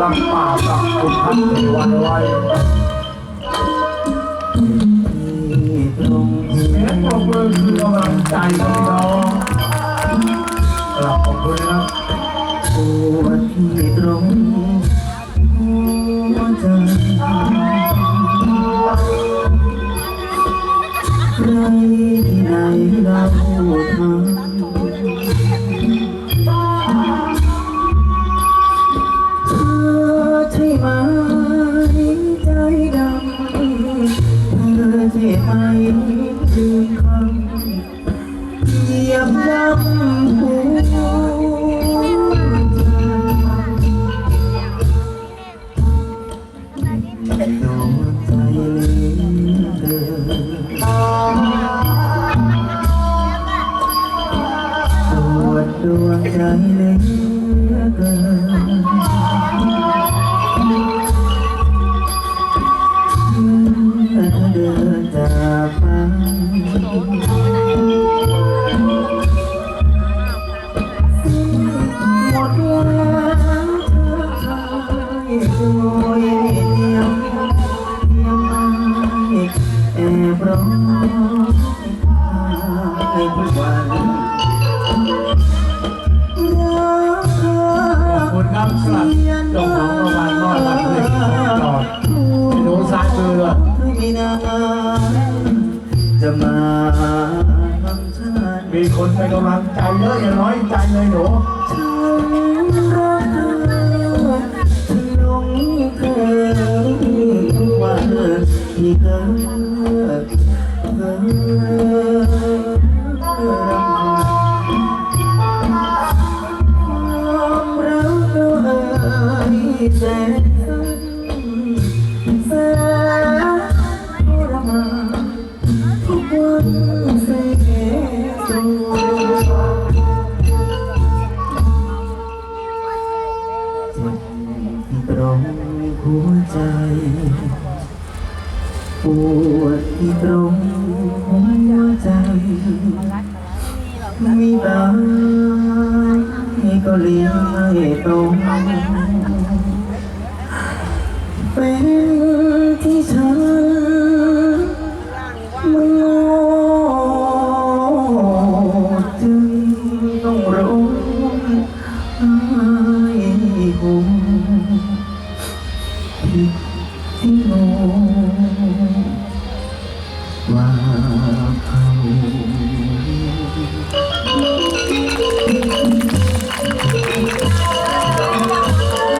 รักป่ารักคุณท่านเทวันไว้เสียงปรบมือคือกำลังใจพี่น้องกลับขอบคุณนะครับปวที่ตรงหัวใจใครที่ไหนเรา เหยียบย่ำหัวใจดวงใจเหลือเกินปวดดวงใจเหลือเกินเธอเดินจากไป มีคนไปกำลังใจเยอะอย่าน้อยใจเลยหนูเธอรักเธอลงเธอทุกวันที่เธอ ตรงหัวใจ ปวดที่ตรงหัวใจ มีตาก็เลี้ยงไม่ตรงเป็น ต้